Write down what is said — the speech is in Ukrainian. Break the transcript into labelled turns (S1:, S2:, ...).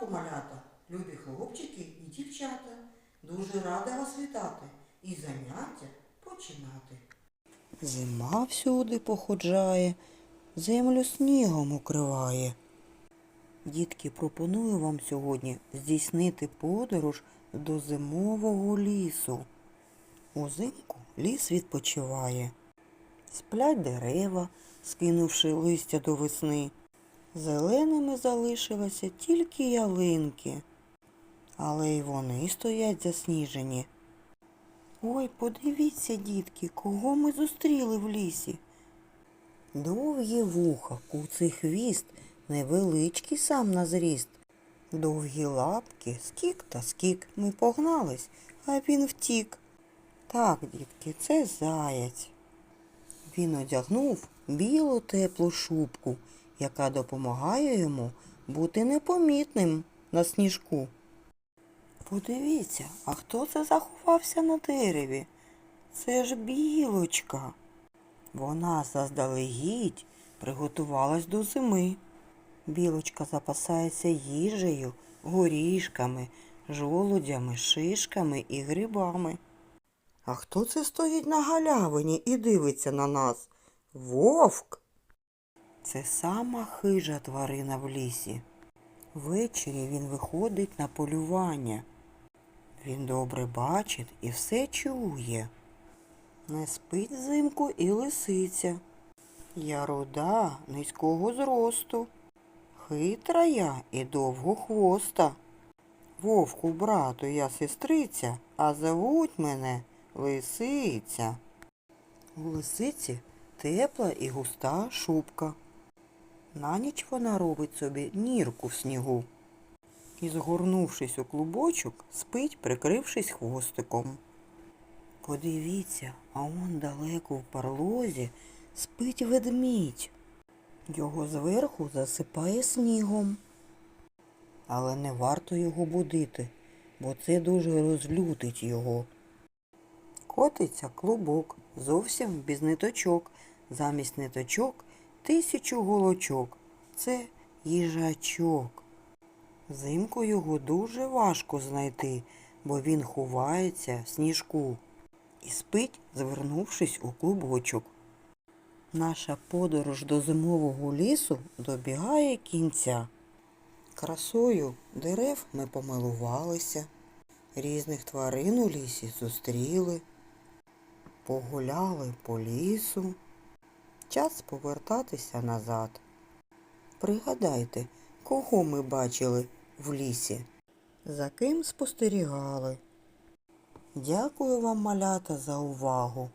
S1: ранку, малята, любі хлопчики і дівчата. Дуже рада вас вітати і заняття починати. Зима всюди походжає, землю снігом укриває. Дітки, пропоную вам сьогодні здійснити подорож до зимового лісу. Узимку ліс відпочиває. Сплять дерева, скинувши листя до весни. Зеленими залишилися тільки ялинки, але й вони стоять засніжені. Ой, подивіться, дітки, кого ми зустріли в лісі. Довгі вуха, куций хвіст, невеличкий сам на зріст. Довгі лапки, скік та скік. Ми погнались, а він втік. Так, дітки, це заяць. Він одягнув білу теплу шубку, яка допомагає йому бути непомітним на сніжку. Подивіться, а хто це заховався на дереві? Це ж білочка. Вона заздалегідь приготувалась до зими. Білочка запасається їжею, горішками, жолудями, шишками і грибами. А хто це стоїть на галявині і дивиться на нас? Вовк. Це сама хижа тварина в лісі. Ввечері він виходить на полювання. Він добре бачить і все чує. Не спить взимку і лисиця. Я руда низького зросту, хитра я і довгохвоста. Вовку, брату, я сестриця, а зовуть мене Лисиця. У лисиці тепла і густа шубка. На ніч вона робить собі нірку в снігу і, згорнувшись у клубочок, спить, прикрившись хвостиком. Подивіться, а он далеко в парлозі спить ведмідь. Його зверху засипає снігом. Але не варто його будити, бо це дуже розлютить його. Котиться клубок, зовсім без ниточок. Замість ниточок тисячу голочок. Це їжачок. Взимку його дуже важко знайти, бо він ховається в сніжку і спить, звернувшись у клубочок. Наша подорож до зимового лісу добігає кінця. Красою дерев ми помилувалися, різних тварин у лісі зустріли, погуляли по лісу. Час повертатися назад. Пригадайте, кого ми бачили в лісі, за ким спостерігали. Дякую вам, малята, за увагу.